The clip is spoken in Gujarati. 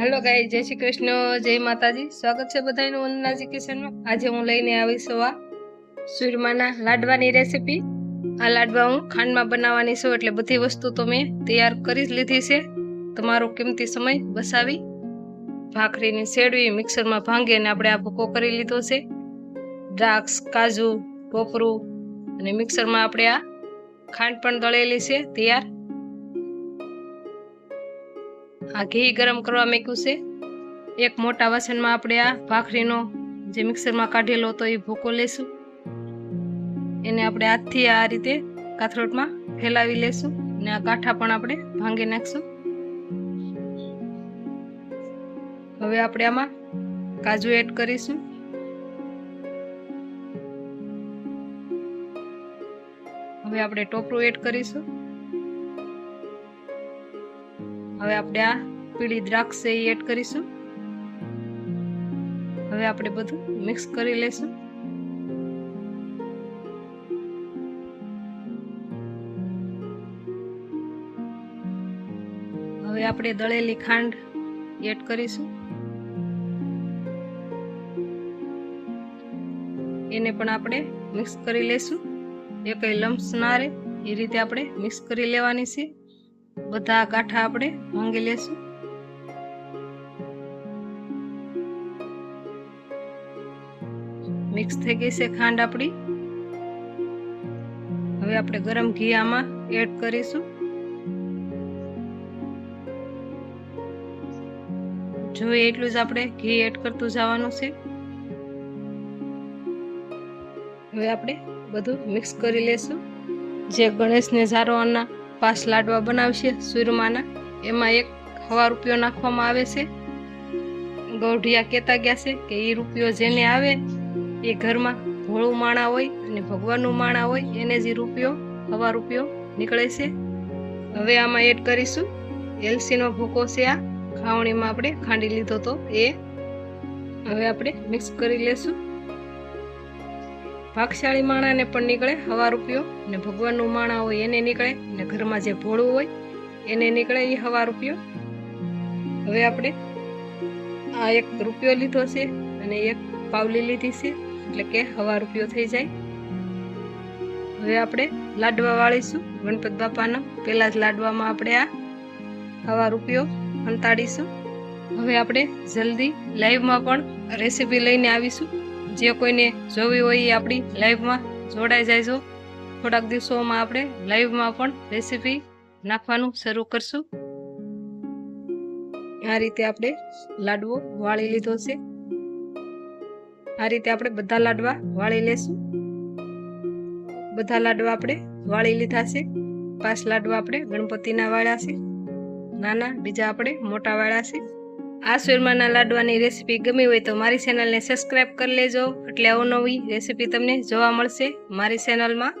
હાલો ગાઈ જય શ્રી કૃષ્ણ. જય માતાજી. સ્વાગત છે બધાનું વંદનાજી કિચનમાં આજે હું લઈને આવી છું આ સુરમાના લાડવાની રેસીપી આ લાડવા હું ખાંડમાં બનાવવાની છું, એટલે બધી વસ્તુ તો મેં તૈયાર કરી જ લીધી છે. તમારો કિંમતી સમય બસાવી ભાખરીને શેડવી, મિક્સરમાં ભાંગી અને આપણે આ ભૂકો કરી લીધો છે. દ્રાક્ષ, કાજુ ટોપરું અને મિક્સરમાં આપણે આ ખાંડ પણ દળેલી છે, તૈયાર. આ ઘી ગરમ કરવા મૂક્યું છે. એક મોટા વાસણમાં આપણે આ ભાખરીનો જે મિક્સરમાં કાઢેલો હતો એ ભૂકો લેશું. એને આપણે હાથથી આ રીતે કાથરોટમાં ફેલાવી લેશું અને આ કાંઠા પણ આપણે ભાંગી નાખશું. હવે આપણે આમાં કાજુ એડ કરીશું. હવે આપણે ટોપરું એડ કરીશું. હવે આપણે આ પીળી દ્રાક્ષ એડ કરીશું. હવે આપણે બધું મિક્સ કરી લેશું હવે આપણે દળેલી ખાંડ એડ કરીશું. એને પણ આપણે મિક્સ કરી લેશું એ કઈ લમ્સ ના રહે, એ રીતે આપણે મિક્સ કરી લેવાની છે. બધા કાંઠા આપણે ભાંગી લેશું. મિક્સ થઈ ગઈ છે ખાંડ આપણી. હવે આપણે ગરમ ઘી આમાં એડ કરીશું. જોઈએ એટલું જ આપણે ઘી એડ કરતું જવાનું છે. હવે આપણે બધું મિક્સ કરી લેશું. જે ગણેશને ઝારવાના પાસ લાડવા બનાવશે સુરમાના. એમાં એક હવા રૂપિયો નાખવામાં આવે છે. ગૌઢિયા કહેતા ગયા છે કે એ રૂપિયો જેને આવે એ ઘરમાં ભોળું માણા હોય અને ભગવાનનું માણા હોય એને જ રૂપિયો, હવા રૂપિયો નીકળે છે. હવે આમાં એડ કરીશું. એલસીનો ભૂકો છે આ. ખાવણીમાં આપણે ખાંડી લીધો તો એ હવે આપણે મિક્સ કરી લેશું. ભાગશાળી માણાને પણ નીકળે હવા રૂપિયો અને ભગવાનનું માણા હોય એને નીકળે અને ઘરમાં જે ભોળું હોય એને નીકળે એ હવા રૂપિયો. હવે આપણે આ એક રૂપિયો લીધો છે અને એક પાવલી લીધી છે, એટલે કે હવા રૂપિયો થઈ જાય. હવે આપણે લાડવા વાળીશું, ગણપત બાપાના. પહેલાં જ લાડવામાં આપણે આ હવા રૂપિયો અંતાડીશું. હવે આપણે જલ્દી લાઈવમાં પણ રેસીપી લઈને આવીશું. જે કોઈને જોવી હોય એ આપણી લાઈવમાં જોડાઈ જાયજો થોડાક દિવસોમાં આપણે લાઈવમાં પણ રેસીપી નાખવાનું શરૂ કરશું. આ રીતે આપણે લાડવો વાળી લીધો છે. આ રીતે આપણે બધા લાડવા વાળી લેશું. બધા લાડવા આપણે વાળી લીધા છે. પાંચ લાડવા આપણે ગણપતિના વાળ્યા છે. નાના, બીજા આપણે મોટા વાળ્યા છે. આ સુરમાના લાડવાની રેસીપી ગમી હોય તો મારી ચેનલને સબસ્ક્રાઈબ કરી લેજો. એટલે અવનવી રેસીપી તમને જોવા મળશે મારી ચેનલમાં